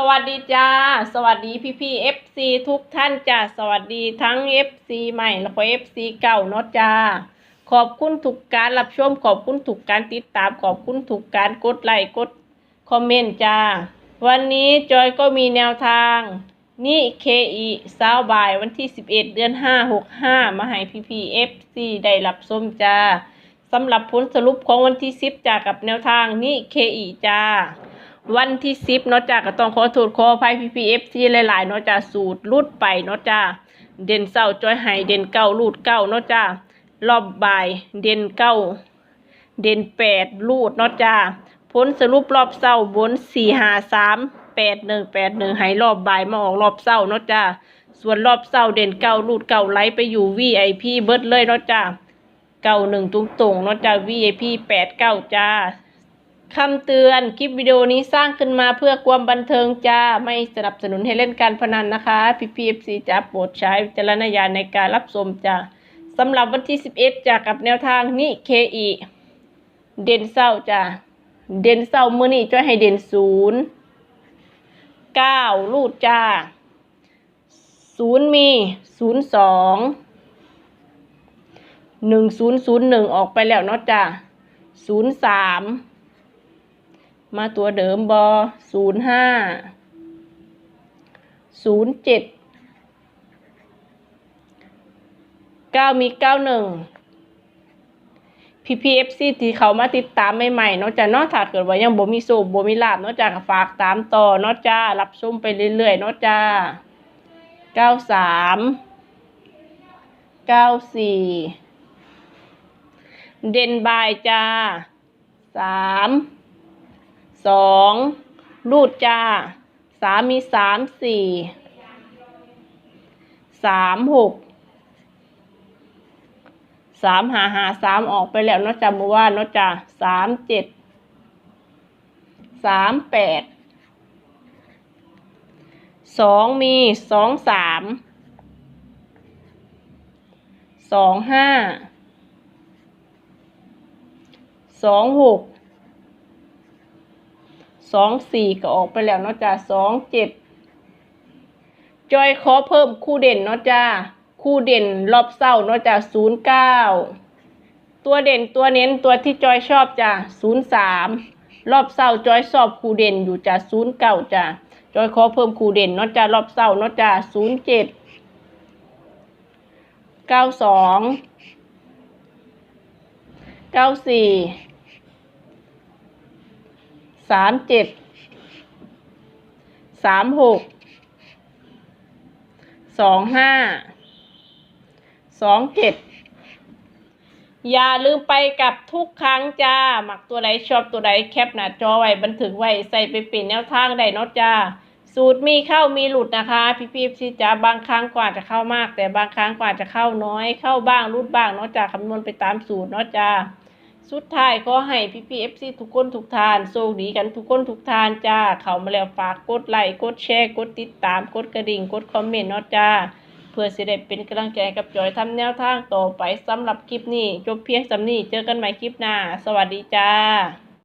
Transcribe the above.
สวัสดีจ้า สวัสดีพี่พี่เอฟซีทุกท่านจ้า สวัสดีทั้งเอฟซีใหม่แล้วก็เอฟซีเก่าเนาะจ้า ขอบคุณทุกการรับชม ขอบคุณทุกการติดตาม ขอบคุณทุกการกดไลค์กดคอมเมนต์จ้า วันนี้จอยก็มีแนวทาง นี่เคอีสาวบ่ายวันที่ 11 เดือน 5 6 5 มาให้พี่พี่เอฟซีได้รับชมจ้าสำหรับผลสรุปของวันที่ 10จ้ากับแนวทางนี่เคอีจ้า วันที่สิบเนาะจ้าก็ต้องขอโทษขออภัยพี่พีเอฟซีหลายๆเนาะจ้าสูตรลุดไปเนาะจ้าเด่นเศร้าจอยไห้เด่นเก้าลูดเก้าเนาะจ้ารอบบ่ายเด่นเก้าเด่นแปดลูดเนาะจ้าผลสรุปรอบเศร้าบนสี่ห้าสามแปดหนึ่งแปดหนึ่งให้รอบบ่ายมาออกรอบเศร้าเนาะจ้าส่วนรอบเศร้าเด่นเก้าลูดเก้าไลท์ไปอยู่วีไอพีเบิร์ดเลยเนาะจ้าเก้าหนึ่งตุ้งตรงๆเนาะจ้าวีไอพีแปดเก้าจ้า คำเตือนคลิปวิดีโอนี้สร้างขึ้นมาเพื่อความบันเทิงจ้า ไม่สนับสนุนให้เล่นการพนันนะคะ พีพีเอฟซีจะโปรดใช้วิจารณญาณในการรับชมจ้าสำหรับวันที่ 11จ้ากับแนวทางนี่เคอีเด่นเศร้าจ้าเด่นเศร้ามือนี่จ้อยให้เด่นศูนย์เก้าลูดจ้าศูนย์มีศูนย์สองหนึ่งศูนย์ศูนย์หนึ่งออกไปแล้วเนาะจ้าศูนย์สาม มาตัวเดิมบอศูนย์ห้าศูนย์เจ็ดเก้ามีเก้าหนึ่ง PPFC ที่เขามาติดตามใหม่ๆเนาะจ้ะเนาะถ้าเกิดว่ายังบ่มีโซบ่มีลาบเนาะจ้ะก็ฝากตามต่อเนาะจ้ารับชมไปเรื่อยๆเนาะจ้าเก้าสามเก้าสี่เดนบายจ้าสาม สองรูดจ้าสามมีสามสี่สามหกสามหาหาสามออกไปแล้วเนาะจ้าเมื่อวานเนาะจ้าสามเจ็ดสามแปดสองมีสองสามสองห้าสองหก สองสี่ก็ออกไปแล้วเนาะจ้าสองเจ็ดจอยขอเพิ่มคู่เด่นเนาะจ้าคู่เด่นรอบเศร้าเนาะจ้าศูนย์เก้าตัวเด่นตัวเน้นตัวที่จอยชอบจ้าศูนย์สามรอบเศร้าจอยชอบคู่เด่นอยู่จ้าศูนย์เก้าจ้าจอยขอเพิ่มคู่เด่นเนาะจ้ารอบเศร้าเนาะจ้าศูนย์เจ็ดเก้าสองเก้าสี่ สามเจ็ดสามหกสองห้าสองเจ็ดอย่าลืมไปกับทุกครั้งจ้า หมักตัวใดชอบตัวใดแคปหน้าจอไว้บันทึกไว้ใส่ไปเป็นแนวทางได้เนาะจ้า สูตรมีเข้ามีหลุดนะคะ พี่พี่พี่จ้าบางครั้งกว่าจะเข้ามาก แต่บางครั้งกว่าจะเข้าน้อยเข้าบ้างรุดบ้างเนาะจ้าคำนวณไปตามสูตรเนาะจ้า สุดท้ายก็ให้พี่พีเอฟซีทุกคนทุกทานโชคดีกันทุกคนทุกทานจ้า เขามาแล้วฝากกดไลค์กดแชร์กดติดตามกดกระดิ่งกดคอมเมนต์เนาะจ้า เพื่อสิได้เป็นกำลังใจกับจอยทำแนวทางต่อไปสำหรับคลิปนี้ จบเพียงสำนี้เจอกันใหม่คลิปหน้า สวัสดีจ้า